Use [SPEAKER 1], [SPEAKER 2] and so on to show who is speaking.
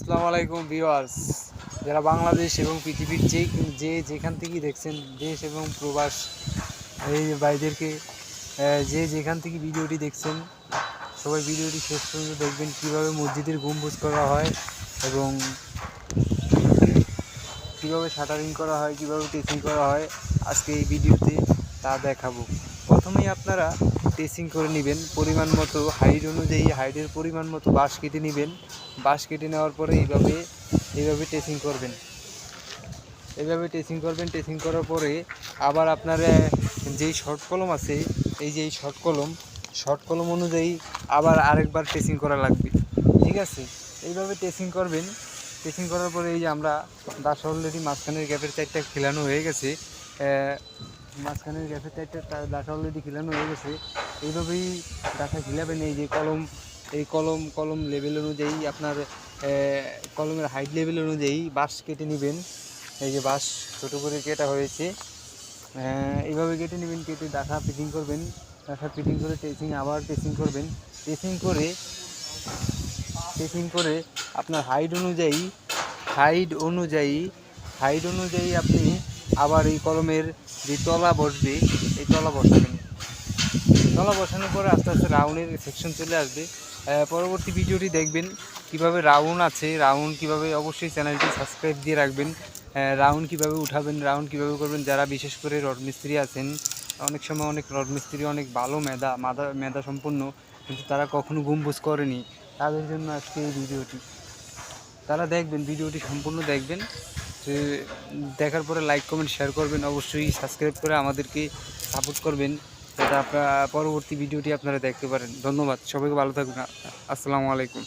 [SPEAKER 1] আসসালামু আলাইকুম ভিউয়ার্স। যারা বাংলাদেশ এবং পৃথিবীর যে যে যেখান থেকেই দেখছেন, দেশ এবং প্রবাস, এই ভাইদেরকে যে যেখান থেকে ভিডিওটি দেখছেন, সবাই ভিডিওটি শেষ পর্যন্ত দেখবেন, কীভাবে মসজিদের গম্বুজ করা হয় এবং কীভাবে শাটারিং করা হয়, কীভাবে টেচিং করা হয়, আজকে এই ভিডিওতে তা দেখাবো। প্রথমেই আপনারা টেচিং করে নেবেন। পরিমাণ মতো হাইট অনুযায়ী হাইটের পরিমাণ মতো বাঁশ কেটে নেবেন। বাঁশ কেটে নেওয়ার পরে এইভাবে এইভাবে টেচিং করবেন। এইভাবে টেসিং করবেন টেসিং করার পরে আবার আপনার যেই শর্ট কলম আছে, এই যে এই শর্ট কলম শর্ট কলম অনুযায়ী আবার আরেকবার টেসিং করা লাগবে। ঠিক আছে? এইভাবে টেসিং করবেন। টেসিং করার পরে এই যে আমরা দাস অলরেডি মাঝখানের গ্যাপের চারটা খেলানো হয়ে গেছে। মাঝখানের গ্যাপের চারটা দাস অলরেডি খেলানো হয়ে গেছে। এইভাবেই দাসা খিলাবেন এই যে কলম, এই কলম কলম লেভেল অনুযায়ী আপনার কলমের হাইট লেভেল অনুযায়ী বাঁশ কেটে নেবেন। এই যে বাঁশ ছোটো করে কেটা হয়েছে। এইভাবে কেটে নেবেন, কেটে দাসা ফিটিং করবেন। দাসা ফিটিং করে টেসিং আবার টেসিং করবেন। টেসিং করে টেসিং করে আপনার হাইট অনুযায়ী হাইট অনুযায়ী হাইট অনুযায়ী আপনি আবার এই কলমের যে তলা বসবে, এই তলা বসাবেন। তলা বসানোর পরে আস্তে আস্তে রাউন্ডের সেকশন চলে আসবে। পরবর্তী ভিডিওটি দেখবেন কীভাবে রাউন্ড আছে। রাউন্ড কীভাবে অবশ্যই চ্যানেলটি সাবস্ক্রাইব দিয়ে রাখবেন। রাউন্ড কীভাবে উঠাবেন রাউন্ড কীভাবে করবেন, যারা বিশেষ করে রড মিস্ত্রি আছেন, অনেক সময় অনেক রড মিস্ত্রি অনেক ভালো মেধা মাদা মেধা সম্পন্ন, কিন্তু তারা কখনো গম্বুজ করেনি। তাদের জন্য আজকে এই ভিডিওটি। তারা দেখবেন, ভিডিওটি সম্পূর্ণ দেখবেন। যে দেখার পরে লাইক কমেন্ট শেয়ার করবেন। অবশ্যই সাবস্ক্রাইব করে আমাদেরকে সাপোর্ট করবেন। যাতে আপনার পরবর্তী ভিডিওটি আপনারা দেখতে পারেন। ধন্যবাদ। সবাইকে ভালো থাকবেন। আসসালামু আলাইকুম।